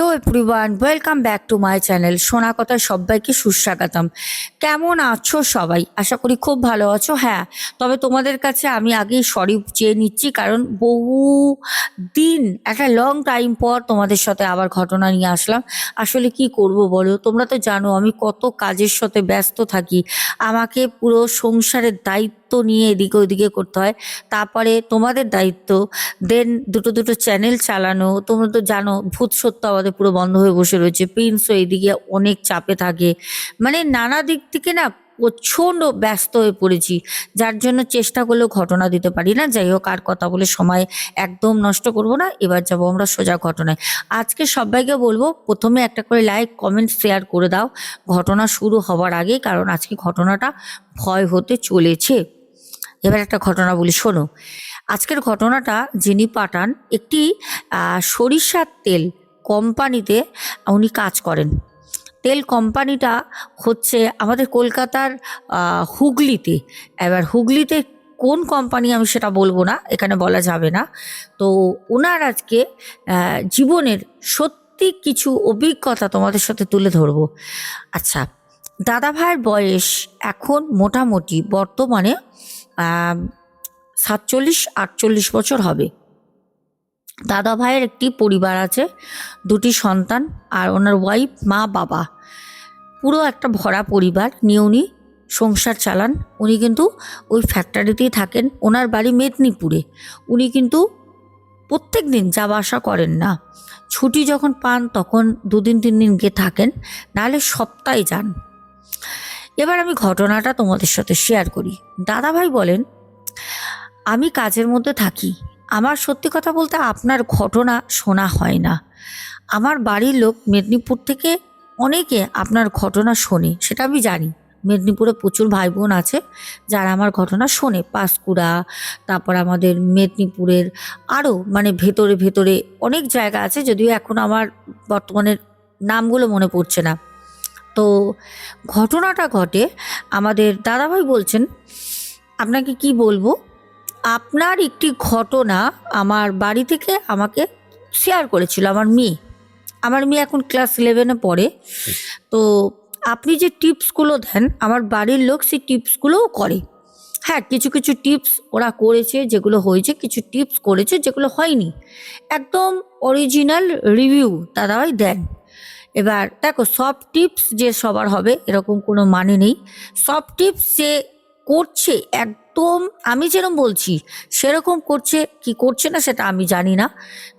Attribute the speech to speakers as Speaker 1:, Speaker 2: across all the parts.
Speaker 1: Hello everyone, welcome back to my channel সোনা কথা সবাইকে সুস্বাগতম। কেমন আছো সবাই? আশা করি খুব ভালো আছো হ্যাঁ। তবে তোমাদের কাছে আমি আগেই সরি চেয়ে নিচ্ছি, কারণ বহু দিন, একটা লং টাইম পর তোমাদের সাথে আবার ঘটনা নিয়ে আসলাম। আসলে কি করব বলো? তোমরা তো জানো আমি কত কাজের সাথে ব্যস্ত থাকি। আমাকে পুরো সংসারের দায়িত্ব নিয়ে এদিকে ওদিকে করতে হয়। তারপরে তোমাদের দায়িত্ব দেন দুটো দুটো চ্যানেল চালানো। তোমরা তো জানো, ভূত সত্য আমাদের পুরো বন্ধ হয়ে বসে রয়েছে। প্রিন্সও এদিকে অনেক চাপে থাকে। মানে নানা দিক থেকে না প্রচণ্ড ব্যস্ত হয়ে পড়েছি। যার জন্য চেষ্টা করলেও ঘটনা দিতে পারি না। যাই হোক, আর কথা বলে সময় একদম নষ্ট করব না। এবার যাব আমরা সোজা ঘটনায়। আজকে সবাইকে বলব, প্রথমে একটা করে লাইক কমেন্ট শেয়ার করে দাও। ঘটনা শুরু হওয়ার আগে কারণ আজকে ঘটনাটা ভয় হতে চলেছে। এবার একটা ঘটনা বলি, শোনো। আজকের ঘটনাটা যিনি পাঠান, একটি সরিষার তেল কোম্পানিতে উনি কাজ করেন। তেল কোম্পানিটা হচ্ছে আমাদের কলকাতার হুগলিতে। এবার হুগলিতে কোন কোম্পানি আমি সেটা বলব না, এখানে বলা যাবে না। তো ওনার আজকে জীবনের সত্যি কিছু অভিজ্ঞতা তোমাদের সাথে তুলে ধরবো। আচ্ছা দাদা ভাইয়ের বয়স এখন মোটামুটি বর্তমানে সাতচল্লিশ, আটচল্লিশ বছর হবে। দাদা ভাইয়ের একটি পরিবার আছে, দুটি সন্তান আর ওনার ওয়াইফ মা, বাবা। পুরো একটা ভরা পরিবার, নিয়ে উনি সংসার চালান। উনি কিন্তু ওই ফ্যাক্টরিতেই থাকেন, ওনার বাড়ি মেদিনীপুরে। উনি কিন্তু প্রত্যেক দিন যাওয়া আসা করেন না। ছুটি যখন পান, তখন দুদিন তিন দিন গিয়ে থাকেন, নাহলে সপ্তাহে যান। এবার আমি ঘটনাটা তোমাদের সাথে শেয়ার করি। দাদাভাই বলেন, আমি কাজের মধ্যে থাকি। আমার সত্যি কথা বলতে আপনার ঘটনা শোনা হয় না। আমার বাড়ির লোক মেদিনীপুর থেকে অনেকে আপনার ঘটনা শোনে, সেটা আমি জানি। মেদিনীপুরে প্রচুর ভাই বোন আছে যারা আমার ঘটনা শোনে। পাঁশকুড়া, তারপর আমাদের মেদিনীপুরের আরও মানে ভেতরে ভেতরে অনেক জায়গা আছে, যদিও এখন আমার বর্তমানের নামগুলো মনে পড়ছে না। তো ঘটনাটা ঘটে। আমাদের দাদাভাই বলছেন, আপনাকে কি বলব? আপনার একটি ঘটনা আমার বাড়ি থেকে আমাকে শেয়ার করেছিল আমার মেয়ে। আমার মেয়ে এখন ক্লাস ইলেভেনে পড়ে। তো আপনি যে টিপসগুলো দেন, আমার বাড়ির লোক সেই টিপসগুলোও করে। হ্যাঁ কিছু কিছু টিপস ওরা করেছে যেগুলো হয়েছে, কিছু টিপস করেছে যেগুলো হয়নি। একদম অরিজিনাল রিভিউ দাদাভাই দেন। এবার দেখো সব টিপস যে সবার হবে, এরকম কোনো মানে নেই। সব টিপস যে করছে একদম, আমি যেরকম বলছি, সেরকম করছে কি করছে না সেটা আমি জানি না।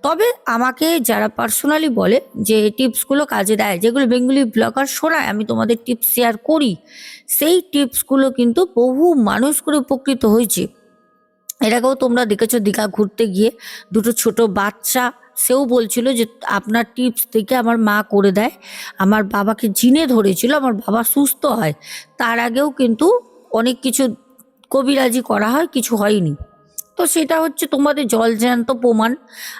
Speaker 1: তবে আমাকে যারা পার্সোনালি বলে যে টিপসগুলো কাজে দেয়, যেগুলো বেঙ্গলি ব্লগার শোনায়, আমি তোমাদের টিপস শেয়ার করি, সেই টিপসগুলো কিন্তু বহু মানুষ করে উপকৃত হয়েছে। এর আগেও তোমরা দেখেছ দীঘা ঘুরতে গিয়ে দুটো ছোট বাচ্চা সেও বলছিল যে, আপনার টিপস থেকে আমার মা করে দেয়। আমার বাবাকে জিনে ধরেছিল, আমার বাবা সুস্থ হয়। তার আগেও কিন্তু অনেক কিছু কবিরাজি করা হয়, কিছু হয়নি। তো সেটা হচ্ছে তোমাদের জল জ্যান্ত প্রমাণ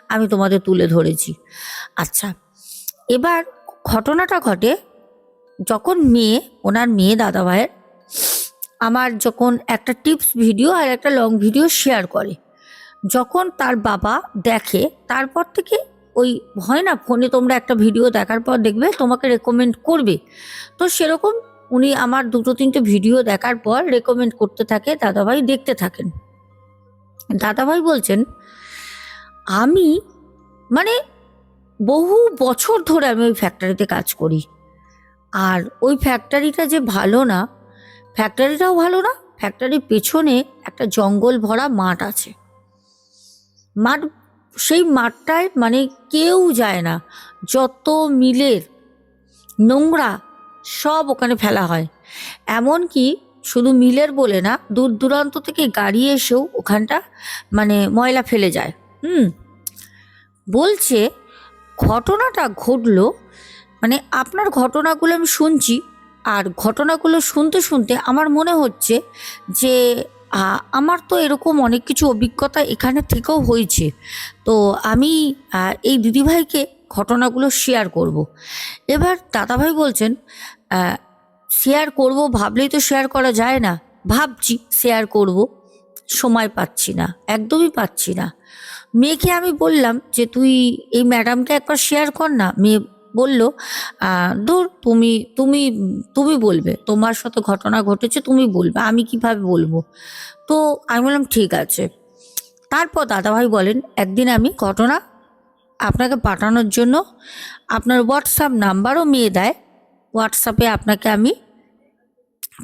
Speaker 1: আমি তোমাদের তুলে ধরেছি। আচ্ছা এবার ঘটনাটা ঘটে যখন মেয়ে, ওনার মেয়ে দাদা ভাইয়ের আমার যখন একটা টিপস ভিডিও আর একটা লং ভিডিও শেয়ার করে। যখন তার বাবা দেখে, তারপর থেকে ওই হয় না, ফোনে তোমরা একটা ভিডিও দেখার পর দেখবে তোমাকে রেকমেন্ড করবে। তো সেরকম উনি আমার দুটো তিনটে ভিডিও দেখার পর রেকমেন্ড করতে থাকে, দাদাভাই দেখতে থাকেন। দাদাভাই বলছেন, আমি মানে বহু বছর ধরে আমি ওই ফ্যাক্টরিতে কাজ করি। আর ওই ফ্যাক্টরিটা যে ভালো না ফ্যাক্টরিটাও ভালো না ফ্যাক্টরির পেছনে একটা জঙ্গল ভরা মাঠ আছে। মাঠ, সেই মাঠটায় মানে কেউ যায় না। যত মিলের নোংরা সব ওখানে ফেলা হয়। এমনকি শুধু মিলের বলে না দূর দূরান্ত থেকে গাড়ি এসেও ওখানটা মানে ময়লা ফেলে যায়। হুম, বলছে ঘটনাটা ঘটলো মানে আপনার ঘটনাগুলো আমি শুনছি, আর ঘটনাগুলো শুনতে শুনতে আমার মনে হচ্ছে যে আমার তো এরকম অনেক কিছু অভিজ্ঞতা এখানে থেকেও হয়েছে। তো আমি এই দিদিভাইকে ঘটনাগুলো শেয়ার করব। এবার দাদাভাই বলছেন শেয়ার করব ভাবলেই তো শেয়ার করা যায় না। ভাবছি শেয়ার করব, সময় পাচ্ছি না, একদমই পাচ্ছি না। মেয়েকে আমি বললাম যে, তুই এই ম্যাডামকে একবার শেয়ার কর না, মেয়ে বলল দূর তুমি তুমি তুমি বলবে। তোমার সাথে ঘটনা ঘটেছে, তুমি বলবে। আমি কীভাবে বলব? তো আমি বললাম, ঠিক আছে। তারপর দাদাভাই বলেন, একদিন আমি ঘটনা আপনাকে পাঠানোর জন্য আপনার হোয়াটসঅ্যাপ নাম্বারও মেয়ে দেয়। হোয়াটসঅ্যাপে আপনাকে আমি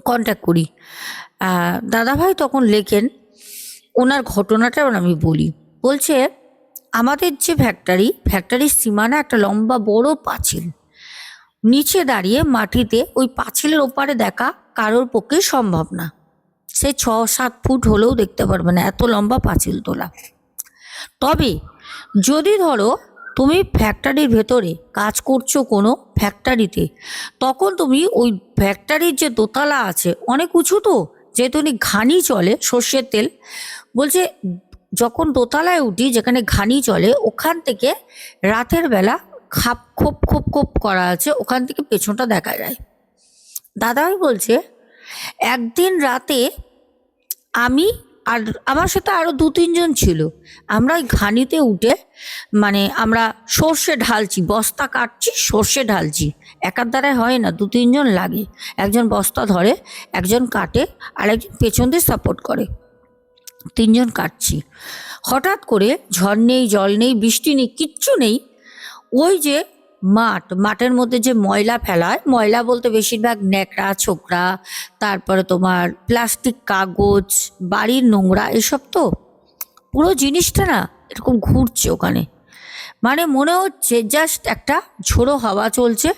Speaker 1: কন্ট্যাক্ট করি। দাদাভাই তখন লেখেন, ওনার ঘটনাটা আমি বলি। বলছে আমাদের যে ফ্যাক্টরি ফ্যাক্টরির সীমানা একটা লম্বা, বড় পাঁচিল। নিচে দাঁড়িয়ে মাটিতে ওই পাঁচিলের ওপারে দেখা কারোর পক্ষে সম্ভব না। সে ছ, সাত ফুট হলেও দেখতে পারবে না, এত লম্বা পাঁচিল তোলা। তবে যদি ধরো তুমি ফ্যাক্টরির ভেতরে কাজ করছ কোনো ফ্যাক্টরিতে তখন তুমি ওই ফ্যাক্টরির যে দোতলা আছে, অনেক উঁচু তো, যেহেতু উনি ঘানি চলে, সর্ষের তেল, বলছে যখন দোতলায় উঠি, যেখানে ঘানি চলে, ওখান থেকে রাতের বেলা খাপ, খোপ খোপ খোপ করা আছে, ওখান থেকে পেছনটা দেখা যায়। দাদাই বলছে, একদিন রাতে আমি আর আমার সাথে আরও দু তিনজন ছিল। আমরা ওই ঘানিতে উঠে মানে আমরা সর্ষে ঢালছি, বস্তা কাটছি, সর্ষে ঢালছি। একার দ্বারায় হয় না, দু তিনজন লাগে। একজন বস্তা ধরে, একজন কাটে আর একজন পেছন দিয়ে সাপোর্ট করে। তিনজন কাটছি। হঠাৎ করে ঝড় নেই, জল নেই, বৃষ্টি নেই, কিচ্ছু নেই। ওই যে মাঠ, মাঠের মধ্যে যে ময়লা ফেলায়, ময়লা বলতে বেশিরভাগ ন্যাকড়া, ছোকরা, তারপরে তোমার প্লাস্টিক কাগজ, বাড়ির নোংরা, এসব তো পুরো জিনিসটা না এরকম ঘুরছে ওখানে। মানে মনে হচ্ছে জাস্ট একটা ঝোড়ো হাওয়া চলছে।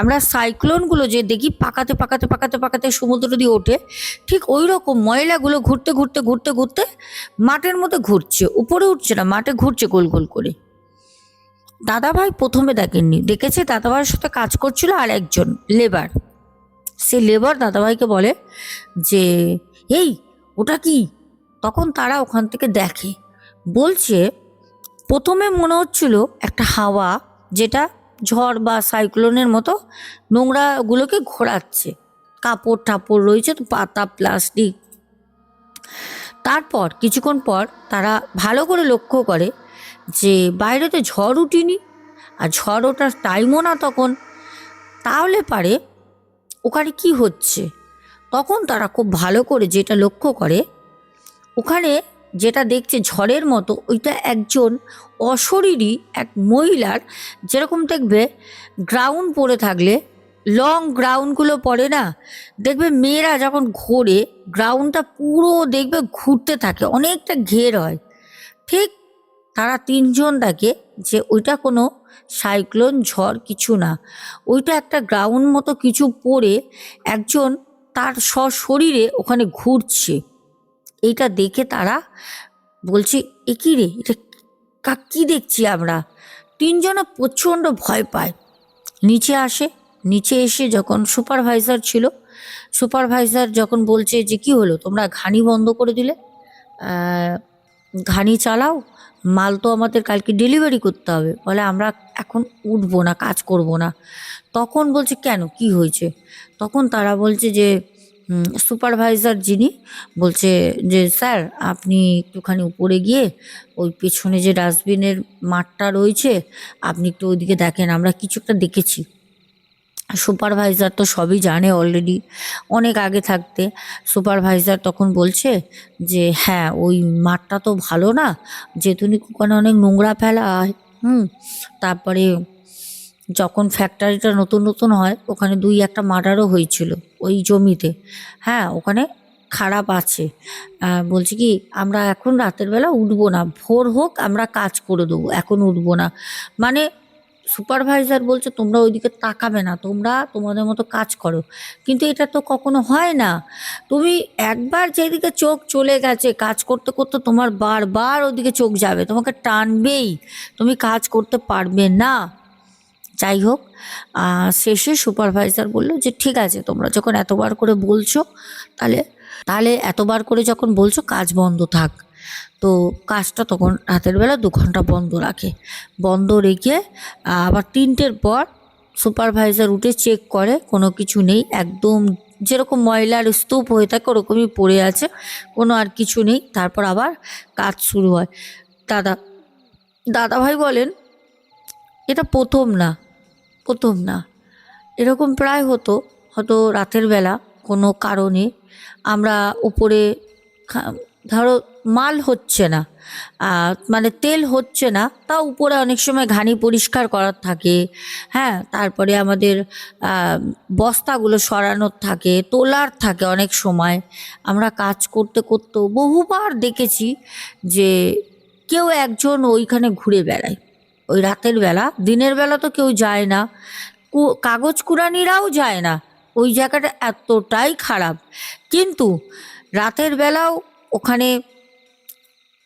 Speaker 1: আমরা সাইক্লোনগুলো যে দেখি পাকাতে পাকাতে পাকাতে পাকাতে সমুদ্র দিয়ে ওঠে, ঠিক ওই রকম ময়লাগুলো ঘুরতে ঘুরতে ঘুরতে ঘুরতে মাঠের মধ্যে ঘুরছে, উপরে উঠছে না, মাঠে ঘুরছে গোল গোল করে। দাদাভাই প্রথমে দেখেননি, দেখেছে দাদাভাইয়ের সাথে কাজ করছিল আর একজন লেবার সে লেবার দাদাভাইকে বলে যে, এই, ওটা কি? তখন তারা ওখান থেকে দেখে, বলছে প্রথমে মনে হচ্ছিল একটা হাওয়া যেটা ঝড় বা সাইক্লোনের মতো নোংরাগুলোকে ঘোরাচ্ছে। কাপড় টাপড় রয়েছে তো পাতা, প্লাস্টিক। তারপর কিছুক্ষণ পর তারা ভালো করে লক্ষ্য করে যে বাইরে তো ঝড় উঠিনি আর ঝড় ওঠার টাইমও না তখন। তাহলে পারে ওখানে কি হচ্ছে? তখন তারা খুব ভালো করে যেটা লক্ষ্য করে, ওখানে যেটা দেখছে ঝড়ের মতো, ওইটা একজন অশরীরী এক মহিলার, যেরকম দেখবে গ্রাউন্ড পরে থাকলে লং গ্রাউন্ডগুলো পড়ে না, দেখবে মেয়েরা যখন ঘোরে গ্রাউন্ডটা পুরো দেখবে ঘুরতে থাকে, অনেকটা ঘের হয়। ঠিক তারা তিনজন দেখে যে ওইটা কোনো সাইক্লোন ঝড় কিছু না। ওইটা একটা গ্রাউন্ড মতো কিছু পড়ে একজন তার সশরীরে ওখানে ঘুরছে। এইটা দেখে তারা বলছে, এ কী রে? এটা কা দেখছি আমরা? তিনজনে প্রচণ্ড ভয় পায়। নিচে আসে, নিচে এসে যখন সুপারভাইজার ছিল, সুপারভাইজার যখন বলছে যে, কি হলো? তোমরা ঘানি বন্ধ করে দিলে? ঘানি চালাও? মাল তো আমাদের কালকে ডেলিভারি করতে হবে। বলে, আমরা এখন উঠবো না, কাজ করব না। তখন বলছে, কেন? কি হয়েছে? তখন তারা বলছে যে সুপারভাইজার যিনি বলছে যে, স্যার, আপনি একটুখানি উপরে গিয়ে ওই পেছনে যে ডাস্টবিনের মাঠটা রয়েছে, আপনি একটু ওইদিকে দেখেন, আমরা কিছু একটা দেখেছি। সুপারভাইজার তো সবই জানে অলরেডি অনেক আগে থাকতে। সুপারভাইজার তখন বলছে যে হ্যাঁ ওই মাঠটা তো ভালো না, যেহেতু ওখানে অনেক নোংরা ফেলা হয়, হুম, তারপরে যখন ফ্যাক্টরিটা নতুন নতুন হয়, ওখানে দুই একটা মার্ডারও হয়েছিল ওই জমিতে। হ্যাঁ ওখানে খারাপ আছে। বলছি কি, আমরা এখন রাতের বেলা উঠবো না। ভোর হোক, আমরা কাজ করে দেবো। এখন উঠবো না। মানে সুপারভাইজার বলছে, তোমরা ওইদিকে তাকাবে না। তোমরা তোমাদের মতো কাজ করো। কিন্তু এটা তো কখনো হয় না। তুমি একবার যেদিকে চোখ চলে গেছে, কাজ করতে করতে তোমার বারবার ওদিকে চোখ যাবে। তোমাকে টানবেই। তুমি কাজ করতে পারবে না। যাই হোক শেষে সুপারভাইজার বলল যে, ঠিক আছে তোমরা যখন এতবার করে বলছো, তাহলে তাহলে এতবার করে যখন বলছো কাজ বন্ধ থাক। তো কাজটা তখন রাতের বেলা দু ঘণ্টা বন্ধ রাখে। বন্ধ রেখে আবার তিনটের পর সুপারভাইজার উঠে চেক করে, কোনো কিছু নেই, একদম যেরকম ময়লার স্তূপ হয়ে থাকে ওরকমই পড়ে আছে, কোনো আর কিছু নেই। তারপর আবার কাজ শুরু হয়। দাদা, দাদাভাই বলেন, এটা প্রথম না। প্রথম না। এরকম প্রায় হতো, হয়তো রাতের বেলা কোনো কারণে। আমরা উপরে ধরো মাল হচ্ছে না মানে তেল হচ্ছে না, তা উপরে অনেক সময় ঘানি পরিষ্কার করার থাকে। হ্যাঁ তারপরে আমাদের বস্তাগুলো সরানোর থাকে, তোলার থাকে অনেক সময়। আমরা কাজ করতে করতেও বহুবার দেখেছি যে কেউ একজন ওইখানে ঘুরে বেড়ায়। ওই রাতের বেলা। দিনের বেলা তো কেউ যায় না। কাগজ কুড়ানিরাও যায় না। ওই জায়গাটা এতটাই খারাপ। কিন্তু রাতের বেলাও ওখানে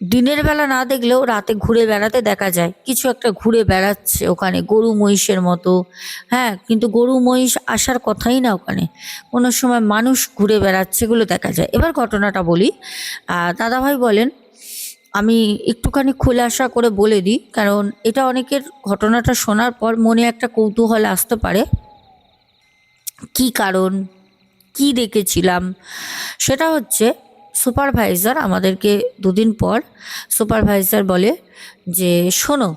Speaker 1: দিনের বেলা না দেখলেও রাতে ঘুরে বেড়াতে দেখা যায়। কিছু একটা ঘুরে বেড়াচ্ছে ওখানে গরু মহিষের মতো। হ্যাঁ কিন্তু গরু মহিষ আসার কথাই না ওখানে। কোনো সময় মানুষ ঘুরে বেড়াচ্ছে এগুলো দেখা যায়। এবার ঘটনাটা বলি। দাদাভাই বলেন আমি একটুখানি খোলাসা করে বলে দিই, কারণ এটা অনেকের ঘটনাটা শোনার পর মনে একটা কৌতূহল আসতে পারে। কি কারণ? কি দেখেছিলাম? সেটা হচ্ছে সুপারভাইজার আমাদেরকে দুদিন পর সুপারভাইজার বলে যে, শোনো,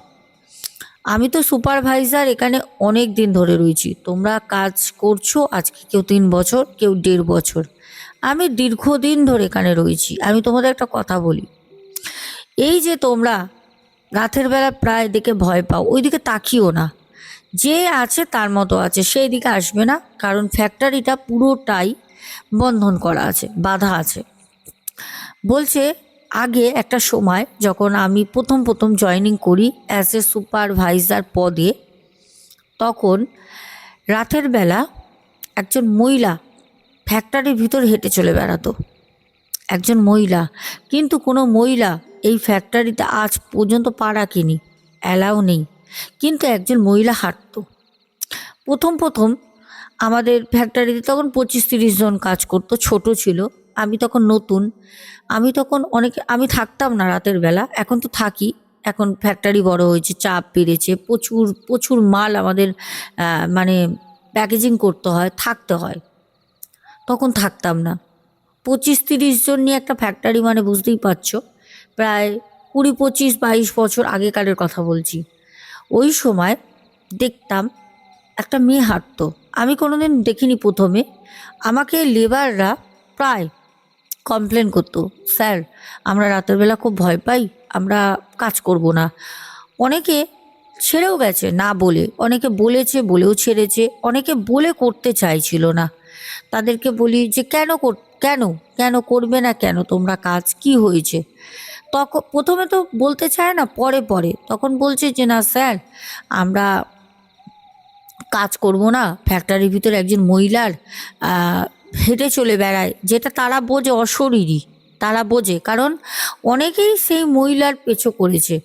Speaker 1: আমি তো সুপারভাইজার এখানে অনেক দিন ধরে রয়েছি। তোমরা কাজ করছ আজকে কেউ তিন বছর, কেউ দেড় বছর। আমি দীর্ঘদিন ধরে এখানে রয়েছি। আমি তোমাদের একটা কথা বলি। এই যে তোমরা রাতের বেলা প্রায় দিকে ভয় পাও, ওইদিকে তাকিও না। যে আছে তার মতো আছে সেই দিকে আসবে না, কারণ ফ্যাক্টরিটা পুরোটাই বন্ধন করা আছে, বাধা আছে। বলছে, আগে একটা সময় যখন আমি প্রথম প্রথম জয়েনিং করি অ্যাজ এ সুপারভাইজার পদে, তখন রাতের বেলা একজন মহিলা ফ্যাক্টরির ভিতর হেঁটে চলে বেড়াতো। একজন মহিলা। কিন্তু কোনো মহিলা এই ফ্যাক্টরিতে আজ পর্যন্ত পা রাখেনি। অ্যালাও নেই। কিন্তু একজন মহিলা হাঁটতো। প্রথম প্রথম আমাদের ফ্যাক্টরিতে তখন পঁচিশ তিরিশ জন কাজ করতো, ছোট ছিল। আমি তখন নতুন। আমি তখন অনেক, আমি থাকতাম না রাতের বেলা। এখন তো থাকি। এখন ফ্যাক্টরি বড় হয়েছে, চাপ বেড়েছে। প্রচুর প্রচুর মাল আমাদের মানে প্যাকেজিং করতে হয়, থাকতে হয়। তখন থাকতাম না। পঁচিশ তিরিশ জন নিয়ে একটা ফ্যাক্টরি মানে বুঝতেই পারছ। প্রায় কুড়ি, পঁচিশ, বাইশ বছর আগেকারের কথা বলছি। ওই সময় দেখতাম একটা মেয়ে হাঁটতো। আমি কোনোদিন দেখিনি প্রথমে। আমাকে লেবাররা প্রায় কমপ্লেন করতো, স্যার, আমরা রাতের বেলা খুব ভয় পাই, আমরা কাজ করব না। অনেকে ছেড়েও গেছে, না বলে। অনেকে বলেছে, বলেও ছেড়েছে। অনেকে বলে করতে চাইছিল না। তাদেরকে বলি যে, কেন কর- কেন? কেন করবে না কেন? তোমরা কাজ কি হয়েছে? তখন প্রথমে তো বলতে চায় না, পরে পরে। তখন বলছে যে, না স্যার, আমরা কাজ করব না। ফ্যাক্টরির ভিতরে একজন মহিলার হেঁটে চলে বেড়ায়, যেটা তারা বোঝে অশরীরী। তারা বোঝে, কারণ অনেকেই সেই মহিলার পেছো করেছে।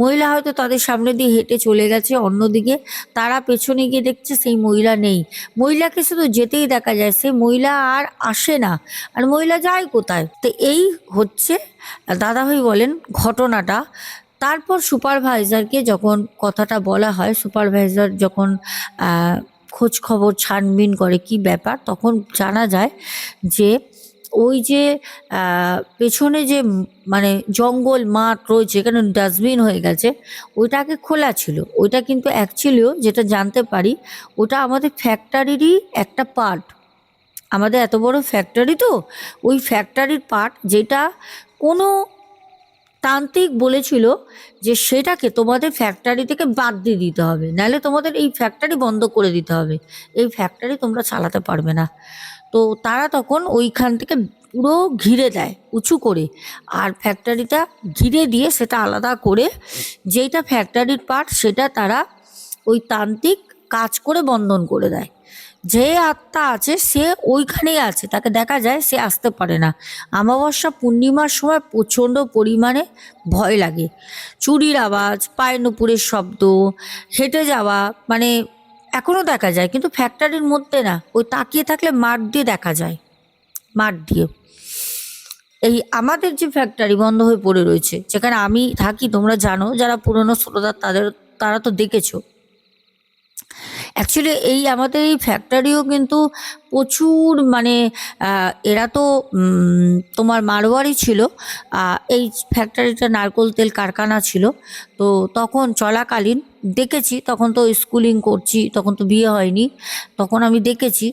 Speaker 1: মহিলা হয়তো তাদের সামনে দিয়ে হেঁটে চলে গেছে, অন্যদিকে তারা পেছনে গিয়ে দেখছে সেই মহিলা নেই। মহিলাকে শুধু যেতেই দেখা যায়, সেই মহিলা আর আসে না। আর মহিলা যায় কোথায়? তো এই হচ্ছে, দাদাভাই বলেন, ঘটনাটা। তারপর সুপারভাইজারকে যখন কথাটা বলা হয়, সুপারভাইজার যখন খোঁজ খবর ছানবিন করে কি ব্যাপার, তখন জানা যায় যে ওই যে পেছনে যে মানে জঙ্গল মাঠ রয়েছে, এখানে ডাস্টবিন হয়ে গেছে, ওইটা আগে খোলা ছিল। ওইটা কিন্তু অ্যাকচুয়ালিও যেটা জানতে পারি, ওটা আমাদের ফ্যাক্টরিরই একটা পার্ট আমাদের এত বড় ফ্যাক্টরি তো, ওই ফ্যাক্টরির পার্ট যেটা কোনো তান্ত্রিক বলেছিল যে সেটাকে তোমাদের ফ্যাক্টরি থেকে বাদ দিয়ে দিতে হবে। নাহলে তোমাদের এই ফ্যাক্টরি বন্ধ করে দিতে হবে। এই ফ্যাক্টরি তোমরা চালাতে পারবে না। তো তারা তখন ওইখান থেকে পুরো ঘিরে দেয় উঁচু করে। আর ফ্যাক্টরিটা ঘিরে দিয়ে সেটা আলাদা করে যেটা ফ্যাক্টরির পার্ট সেটা তারা ওই তান্ত্রিক কাজ করে বন্ধন করে দেয়। যে আত্মা আছে সে ওইখানেই আছে, তাকে দেখা যায় সে আসতে পারে না। অমাবস্যা পূর্ণিমার সময় প্রচণ্ড পরিমাণে ভয় লাগে। চুরির আওয়াজ পায়ের নুপুরের শব্দ, হেঁটে যাওয়া মানে এখনও দেখা যায়, কিন্তু ফ্যাক্টরির মধ্যে না, ওই তাকিয়ে থাকলে মাঠ দিয়ে দেখা যায়। মাঠ দিয়ে। এই আমাদের যে ফ্যাক্টরি বন্ধ হয়ে পড়ে রয়েছে, যেখানে আমি থাকি, তোমরা জানো, যারা পুরনো শ্রোতা, তাদের, তারা তো দেখেছ। অ্যাকচুয়ালি এই আমাদের এই ফ্যাক্টরিও কিন্তু প্রচুর মানে এরা তো তোমার মারোয়ারি ছিল এই ফ্যাক্টরিটা নারকোল তেল কারখানা ছিল। তো তখন চলাকালীন দেখেছি, তখন তো স্কুলিং করছি, তখন তো বিয়ে হয়নি, তখন আমি দেখেছি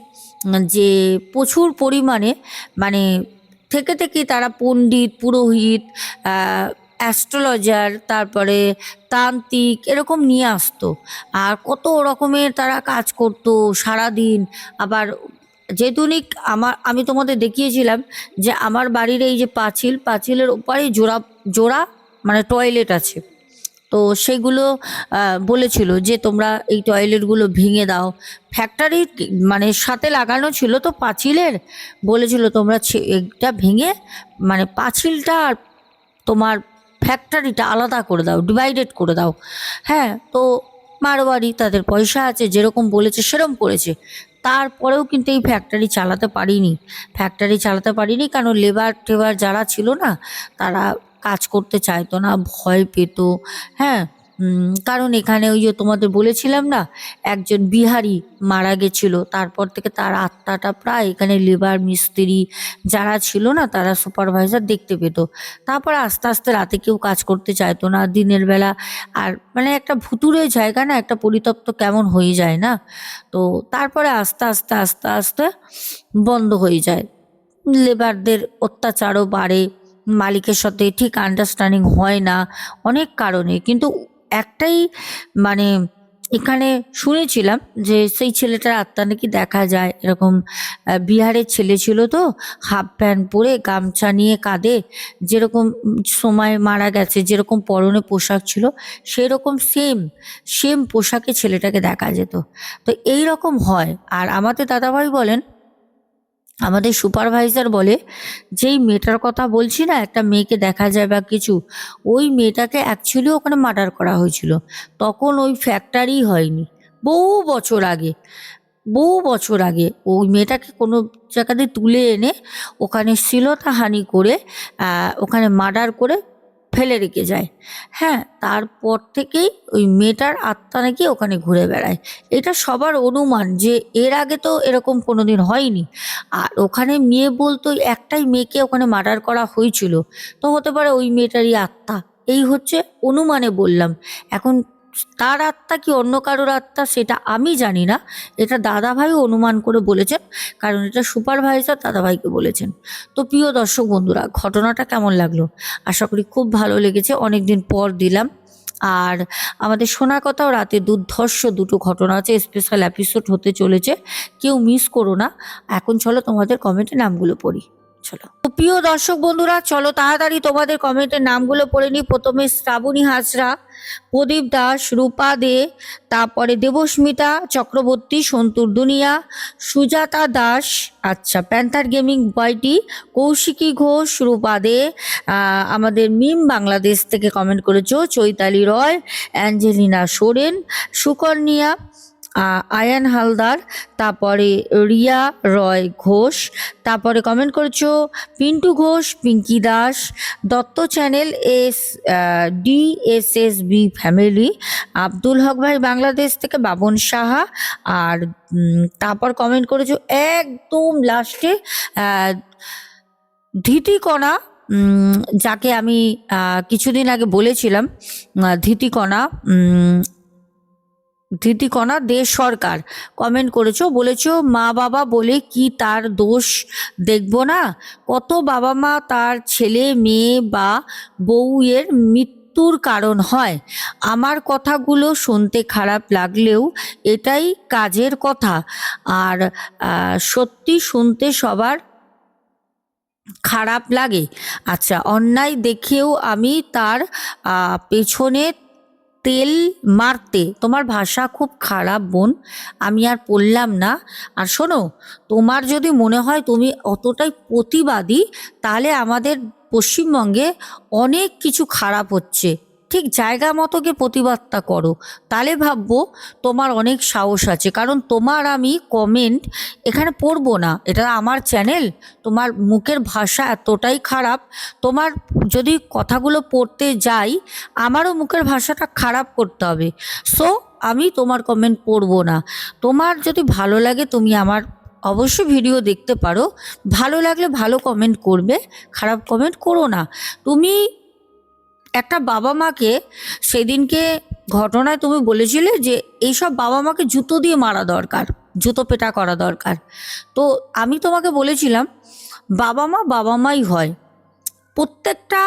Speaker 1: যে প্রচুর পরিমাণে মানে থেকে থেকে তারা পণ্ডিত, পুরোহিত অ্যাস্ট্রোলজার তারপরে তান্ত্রিক, এরকম নিয়ে আসতো। আর কত রকমের তারা কাজ করতো সারাদিন। আবার যেহেতুনিক আমার, আমি তোমাদের দেখিয়েছিলাম যে আমার বাড়ির এই যে পাঁচিল, পাঁচিলের ওপারেই জোড়া জোড়া মানে টয়লেট আছে। তো সেগুলো বলেছিল যে তোমরা এই টয়লেটগুলো ভেঙে দাও। ফ্যাক্টরির মানে সাথে লাগানো ছিল তো পাঁচিলের। বলেছিল তোমরা এটা ভেঙে মানে পাঁচিলটা আর তোমার ফ্যাক্টরিটা আলাদা করে দাও ডিভাইডেড করে দাও। হ্যাঁ তো মারোয়ারি তাদের পয়সা আছে, যেরকম বলেছে সেরকম করেছে। তারপরেও কিন্তু এই ফ্যাক্টরি চালাতে পারিনি। ফ্যাক্টরি চালাতে পারিনি কারণ লেবার টেবার যারা ছিল না, তারা কাজ করতে চাইতো না, ভয় পেত। হ্যাঁ কারণ এখানে ওই যে তোমাদের বলেছিলাম না, একজন বিহারি মারা গেছিল, তারপর থেকে তার আত্মাটা প্রায় এখানে লেবার, মিস্ত্রি যারা ছিল না, তারা সুপারভাইজার দেখতে পেত। তারপরে আস্তে আস্তে রাতে কেউ কাজ করতে চাইতো না, দিনের বেলা আর মানে একটা ভুতুরে জায়গা না, একটা পরিতপ্ত কেমন হয়ে যায় না। তো তারপরে আস্তে আস্তে আস্তে আস্তে বন্ধ হয়ে যায়। লেবারদের অত্যাচারও বাড়ে, মালিকের সাথে ঠিক আন্ডারস্ট্যান্ডিং হয় না অনেক কারণে। কিন্তু একটাই মানে এখানে শুনেছিলাম যে সেই ছেলেটার আত্মা নাকি দেখা যায়। এরকম বিহারের ছেলে ছিল তো, হাফ প্যান্ট পরে গামছা নিয়ে কাঁধে যেরকম সময় মারা গেছে, যেরকম পরনে পোশাক ছিল, সেরকম সেম সেম পোশাকে ছেলেটাকে দেখা যেত। তো এই রকম হয়। আর আমাদের দাদাভাই বলেন আমাদের সুপারভাইজার বলে, যেই মেয়েটার কথা বলছি না, একটা মেয়েকে দেখা যায় বা কিছু, ওই মেয়েটাকে অ্যাকচুয়ালি ওখানে মার্ডার করা হয়েছিল। তখন ওই ফ্যাক্টরি হয়নি। বহু বছর আগে, বহু বছর আগে ওই মেয়েটাকে কোনো জায়গাতে তুলে এনে ওখানে শ্লীলতাহানি করে ওখানে মার্ডার করে ফেলে রেখে যায়। হ্যাঁ তারপর থেকেই ওই মেয়েটার আত্মা নাকি ওখানে ঘুরে বেড়ায়। এটা সবার অনুমান যে এর আগে তো এরকম কোনো দিন হয়নি। আর ওখানে মেয়ে বলতো একটাই মেয়েকে ওখানে মার্ডার করা হয়েছিল। তো হতে পারে ওই মেয়েটারই আত্মা। এই হচ্ছে অনুমানে বললাম। এখন তার আত্মা কি অন্য কারোর আত্মা সেটা আমি জানি না। এটা দাদাভাই অনুমান করে বলেছেন, কারণ এটা সুপারভাইজার দাদাভাইকে বলেছেন। তো প্রিয় দর্শক বন্ধুরা, ঘটনাটা কেমন লাগল? আশা করি খুব ভালো লেগেছে, অনেকদিন পর দিলাম। আর আমাদের শোনা কথাও রাতে দুর্ধর্ষ দুটো ঘটনা আছে স্পেশাল এপিসোড হতে চলেছে। কেউ মিস করো না। এখন চলো তোমাদের কমেন্টে নামগুলো পড়ি। তো প্রিয় দর্শক বন্ধুরা চলো তাড়াতাড়ি তোমাদের কমেন্টের নামগুলো পড়ে নিই। প্রথমে শ্রাবণী হাজরা প্রদীপ দাস রূপা দে তারপরে দেবস্মিতা চক্রবর্তী সন্তুর দুনিয়া সুজাতা দাস আচ্ছা প্যান্থার গেমিং বয়টি কৌশিকী ঘোষ রূপা দে আমাদের মিম বাংলাদেশ থেকে কমেন্ট করেছ চৈতালি রয় অ্যাঞ্জেলিনা সোরেন আহ, আয়ান হালদার, তারপরে রিয়া রয় ঘোষ, তারপরে কমেন্ট করেছ Pintu Ghosh, Pinky Das, Dutta channel S D S S B family Abdul Haque ভাই বাংলাদেশ থেকে বাবন সাহা, আর তারপর কমেন্ট করেছ একদম লাস্টে ধীতিকণা যাকে আমি কিছুদিন আগে বলেছিলাম ধীতিকণা ধৃতিকণা দে সরকার। কমেন্ট করেছ, বলেছ, মা বাবা বলে কি তার দোষ? দেখব না। কত বাবা মা তার ছেলে, মেয়ে বা বউয়ের মৃত্যুর কারণ হয়। আমার কথাগুলো শুনতে খারাপ লাগলেও এটাই কাজের কথা। আর সত্যি শুনতে সবার খারাপ লাগে। আচ্ছা অন্যায় দেখেও আমি তার পেছনে তেল মারতে। তোমার ভাষা খুব খারাপ বোন, আমি আর পড়লাম না। আর শোনো, তোমার যদি মনে হয় তুমি অতটাই প্রতিবাদী, তাহলে আমাদের পশ্চিমবঙ্গে অনেক কিছু খারাপ হচ্ছে। ঠিক জায়গা মতো গিয়ে প্রতিবাদটা করো। তাহলে ভাববো তোমার অনেক সাহস আছে। কারণ তোমার আমি কমেন্ট এখানে পড়ব না। এটা আমার চ্যানেল তোমার মুখের ভাষা এতটাই খারাপ। তোমার যদি কথাগুলো পড়তে যাই, আমারও মুখের ভাষাটা খারাপ করতে হবে। সো আমি তোমার কমেন্ট পড়ব না। তোমার যদি ভালো লাগে, তুমি আমার অবশ্যই ভিডিও দেখতে পারো। ভালো লাগলে ভালো কমেন্ট করবে, খারাপ কমেন্ট করো না। তুমি একটা বাবা মাকে সেদিনকে ঘটনায় তুমি বলেছিলে যে এইসব বাবা মাকে জুতো দিয়ে মারা দরকার, জুতো পেটা করা দরকার। তো আমি তোমাকে বলেছিলাম, বাবা মা বাবা মাই হয়। প্রত্যেকটা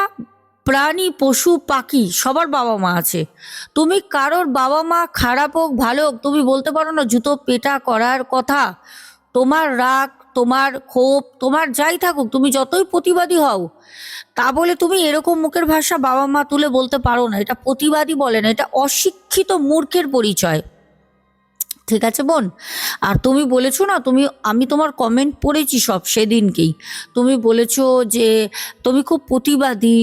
Speaker 1: প্রাণী, পশু, পাখি সবার বাবা মা আছে। তুমি কারোর বাবা মা খারাপ হোক, ভালো হোক, তুমি বলতে পারো না জুতো পেটা করার কথা। তোমার রাগ তোমার ক্ষোভ, তোমার যাই থাকুক, তুমি যতই প্রতিবাদী হও, তা বলে তুমি এরকম মুখের ভাষা বাবা মা তুলে বলতে পারো না। এটা প্রতিবাদী বলে না, এটা অশিক্ষিত মূর্খের পরিচয়। ঠিক আছে বোন? আর তুমি বলেছ না, তুমি, আমি তোমার কমেন্ট পড়েছি সব সেদিনকেই। তুমি বলেছ যে তুমি খুব প্রতিবাদী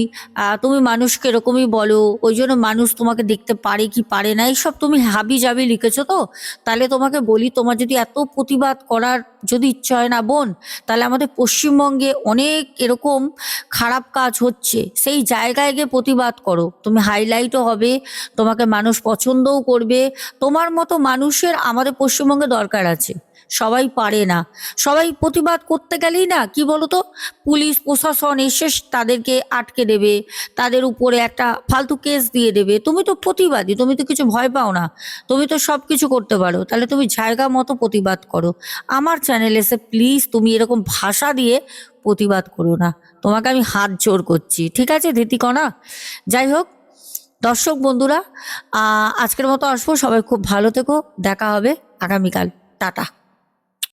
Speaker 1: তুমি মানুষকে এরকমই বলো, ওই জন্য মানুষ তোমাকে দেখতে পারে কি পারে না, এইসব তুমি হাবি জাবি লিখেছো তো? তাহলে তোমাকে বলি, তোমার যদি এত প্রতিবাদ করার যদি ইচ্ছা হয় না বোন, তাহলে আমাদের পশ্চিমবঙ্গে অনেক এরকম খারাপ কাজ হচ্ছে। সেই জায়গায় গিয়ে প্রতিবাদ করো। তুমি হাইলাইটও হবে, তোমাকে মানুষ পছন্দও করবে। তোমার মতো মানুষের আমাদের পশ্চিমবঙ্গে দরকার আছে। সবাই পারে না। সবাই প্রতিবাদ করতে গেলেই না, কি বলতো? পুলিশ, প্রশাসন এসে তাদেরকে আটকে দেবে, তাদের উপরে একটা ফালতু কেস দিয়ে দেবে। তুমি তো প্রতিবাদী, তুমি তো কিছু ভয় পাও না। তুমি তো সব কিছু করতে পারো। তাহলে তুমি জায়গা মতো প্রতিবাদ করো। আমার চ্যানেল এসে প্লিজ তুমি এরকম ভাষা দিয়ে প্রতিবাদ করো না। তোমাকে আমি হাত জোর করছি। ঠিক আছে, ধীতিকণা? যাই হোক দর্শক বন্ধুরা আজকের মতো আসব। সবাই খুব ভালো থেকো। দেখা হবে আগামীকাল। টাটা।